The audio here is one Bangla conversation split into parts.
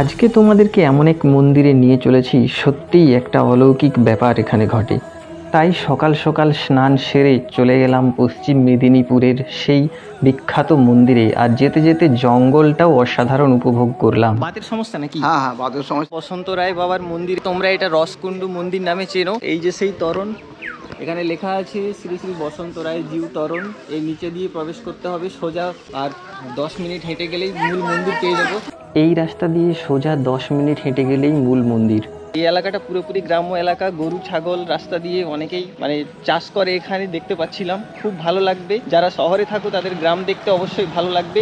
আজকে তোমাদেরকে এমন এক মন্দিরে নিয়ে চলেছি সত্যিই একটা অলৌকিক ব্যাপার এখানে ঘটে। তাই সকাল সকাল স্নান সেরে চলে গেলাম পশ্চিম মেদিনীপুরের সেই বিখ্যাত মন্দিরে। আর যেতে যেতে জঙ্গলটাও অসাধারণ উপভোগ করলাম। বাতের সমস্যা নাকি? হ্যাঁ হ্যাঁ বাদের সমস্যা। বসন্ত রায় বাবার মন্দির তোমরা এটা রসকুণ্ডু মন্দির নামে চেনো? এই যে সেই তরণ এখানে লেখা আছে শ্রী শ্রী বসন্ত রায় জিউ তরণ এই নিচে দিয়ে প্রবেশ করতে হবে সোজা আর দশ মিনিট হেঁটে গেলেই মূল মন্দির পেয়ে যাব। এই রাস্তা দিয়ে সোজা দশ মিনিট হেঁটে গেলেই মূল মন্দির। এই এলাকাটা পুরোপুরি গ্রাম্য এলাকা গরু ছাগল রাস্তা দিয়ে অনেকেই মানে চাষ করে এখানে দেখতে পাচ্ছিলাম। খুব ভালো লাগবে। যারা শহরে থাকো তাদের গ্রাম দেখতে অবশ্যই ভালো লাগবে।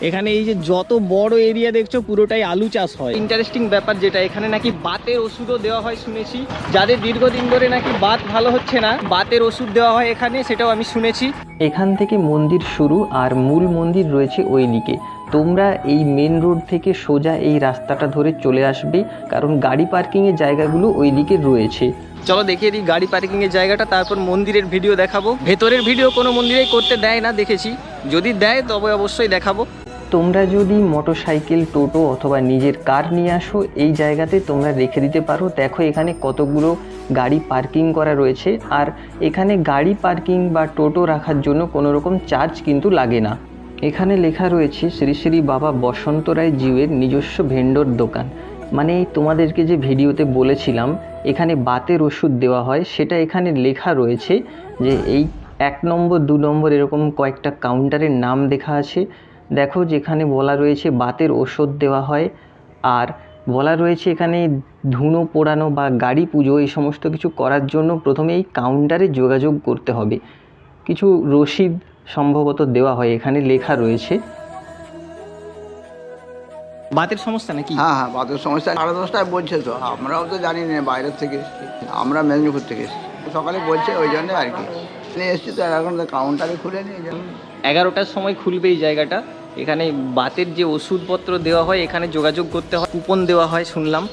এখানে এই যে যত বড় এরিয়া দেখছ পুরোটাই আলু চাষ হয়। ইন্টারেস্টিং ব্যাপার যেটা এখানে নাকি বাতের ওষুধও দেওয়া হয় শুনেছি। যাদের দীর্ঘদিন ধরে নাকি বাত ভালো হচ্ছে না বাতের ওষুধ দেওয়া হয় এখানে সেটাও আমি শুনেছি। এখান থেকে মন্দির শুরু আর মূল মন্দির রয়েছে ওই দিকে। তোমরা এই মেন রোড থেকে সোজা এই রাস্তাটা ধরে চলে আসবে কারণ গাড়ি পার্কিংয়ের জায়গাগুলো ওই দিকে রয়েছে। চলো দেখিয়ে দিই গাড়ি পার্কিং এর জায়গাটা তারপর মন্দিরের ভিডিও দেখাবো। ভেতরের ভিডিও কোনো মন্দিরেই করতে দেয় না দেখেছি। যদি দেয় তবে অবশ্যই দেখাবো। তোমরা যদি মোটরসাইকেল, টোটো অথবা নিজের কার নিয়ে আসো, এই জায়গাতে তোমরা রেখে দিতে পারো। দেখো, এখানে কতগুলো গাড়ি পার্কিং করা রয়েছে। আর এখানে গাড়ি পার্কিং বা টোটো রাখার জন্য কোনো রকম চার্জ কিন্তু লাগে না। এখানে লেখা রয়েছে, শ্রী শ্রী বাবা বসন্ত রায় জিউয়ের নিজস্ব ভেন্ডর দোকান। মানে তোমাদেরকে যে ভিডিওতে বলেছিলাম, এখানে বাতের ওষুধ দেওয়া হয়, সেটা এখানে লেখা রয়েছে যে এই এক নম্বর, দু নম্বর এরকম কয়েকটা কাউন্টারের নাম দেখা আছে। দেখো যেখানে বলা রয়েছে বাতের ওষুধ দেওয়া হয় আর বলা রয়েছে এখানে ধুনো পোড়ানো বা গাড়ি পুজো এই সমস্ত কিছু করার জন্য প্রথমে এই কাউন্টারে যোগাযোগ করতে হবে। কিছু রসিদ সম্ভবত দেওয়া হয় এখানে লেখা রয়েছে। বাতের সমস্যা নাকি? হ্যাঁ হ্যাঁ বাতের সমস্যা। সাড়ে দশটায় বলছে তো আমরাও তো জানি না বাইরের থেকে এসেছি। আমরা মেদিনীপুর থেকে এসেছি। সকালে বলছে ওই জন্য আর কি। নিয়ে এসেছি তো এখন তো কাউন্টারে খুলে নিয়ে যাব। এগারোটার সময় খুলবে এই জায়গাটা। এখানে বাতের যে ওষুধপত্র দেওয়া হয় এখানে যোগাযোগ করতে হয় কুপন দেওয়া হয় শুনলাম।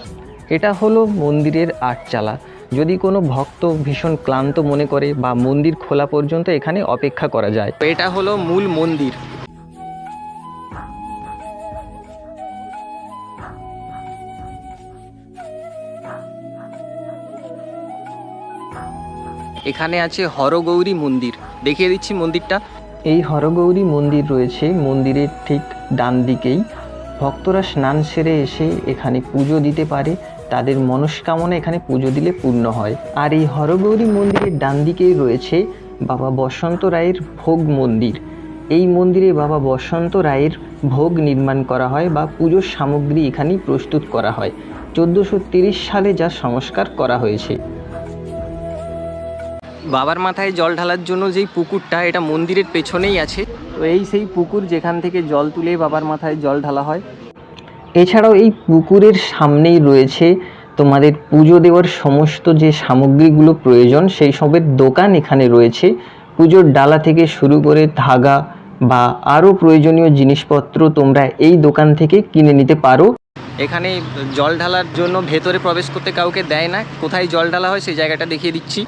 এটা হলো মন্দিরের আটচালা। যদি কোনো ভক্ত ভীষণ ক্লান্ত মনে করে বা মন্দির খোলা পর্যন্ত এখানে অপেক্ষা করা যায়। এটা হলো মূল মন্দির। এখানে আছে হরগৌরী মন্দির। দেখিয়ে দিচ্ছি মন্দিরটা। এই হরগৌরী মন্দির রয়েছে, মন্দিরের ঠিক ডান দিকেই। ভক্তরা স্নান সেরে এসে এখানে পুজো দিতে পারে, তাদের মনস্কামনা এখানে পুজো দিলে পূর্ণ হয়। আর এই হরগৌরী মন্দিরের ডান দিকেই রয়েছে বাবা বসন্ত রায়ের ভোগ মন্দির। এই মন্দিরে বাবা বসন্ত রায়ের ভোগ নির্মাণ করা হয় বা পুজোর সামগ্রী এখানেই প্রস্তুত করা হয়। চোদ্দোশো সালে যা সংস্কার করা হয়েছে। বাবার মাথায় জল ঢালার জন্য যেই পুকুরটা, এটা মন্দিরের পেছনেই আছে। তো এই সেই পুকুর যেখান থেকে জল তুলে বাবার মাথায় জল ঢালা হয়। এছাড়াও এই পুকুরের সামনেই রয়েছে তোমাদের পুজো দেওয়ার সমস্ত যে সামগ্রীগুলো প্রয়োজন, সেই সবের দোকান এখানে রয়েছে। পুজোর ডালা থেকে শুরু করে ধাগা বা আরও প্রয়োজনীয় জিনিসপত্র তোমরা এই দোকান থেকে কিনে নিতে পারো। এখানে জল ঢালার জন্য ভেতরে প্রবেশ করতে কাউকে দেয় না। কোথায় জল ঢালা হয় সেই জায়গাটা দেখিয়ে দিচ্ছি।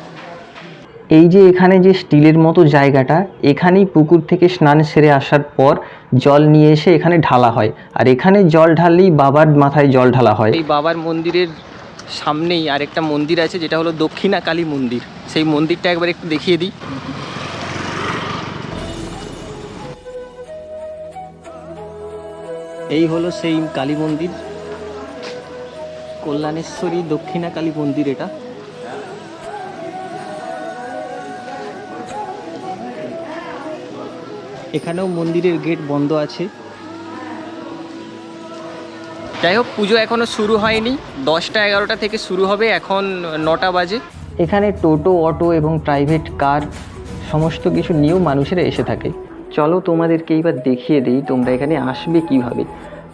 এই যে এখানে যে স্টিলের মতো জায়গাটা, এখানেই পুকুর থেকে স্নান সেরে আসার পর জল নিয়ে এসে এখানে ঢালা হয়। আর এখানে জল ঢাললেই বাবার মাথায় জল ঢালা হয়। এই বাবার মন্দিরের সামনেই আরেকটা মন্দির আছে, যেটা হলো দক্ষিণা কালী মন্দির। সেই মন্দিরটা একবার একটু দেখিয়ে দিই। এই হলো সেই কালী মন্দির। কল্যাণেশ্বরী দক্ষিণা কালী মন্দির এটা। এখানেও মন্দিরের গেট বন্ধ আছে। যাই হোক পুজো এখনও শুরু হয়নি। দশটা এগারোটা থেকে শুরু হবে এখন নটা বাজে। এখানে টোটো অটো এবং প্রাইভেট কার সমস্ত কিছু নিয়েও মানুষেরা এসে থাকে। চলো তোমাদেরকে এইবার দেখিয়ে দিই তোমরা এখানে আসবে কীভাবে।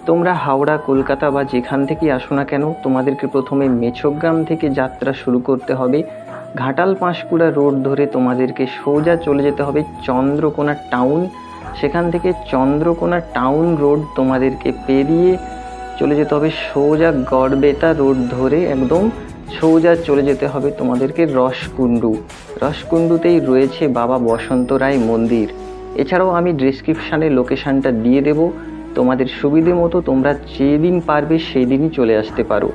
তোমরা হাওড়া কলকাতা বা যেখান থেকেই আসো না কেন তোমাদেরকে প্রথমে মেছগ্রাম থেকে যাত্রা শুরু করতে হবে। ঘাটাল পাঁশকুড়া রোড ধরে তোমাদেরকে সোজা চলে যেতে হবে চন্দ্রকোনা টাউন সেখান থেকে চন্দ্রকোনা টাউন রোড তোমাদেরকে পেরিয়ে চলে যেতে হবে সোজা গড়বেতা রোড ধরে একদম সোজা চলে যেতে হবে তোমাদেরকে রসকুণ্ডু। রসকুণ্ডুতেই রয়েছে বাবা বসন্ত রায় মন্দির। এছাড়াও আমি ডিসক্রিপশানে লোকেশানটা দিয়ে দেবো। তোমাদের সুবিধে মতো তোমরা যেদিন পারবে সেই দিনই চলে আসতে পারো।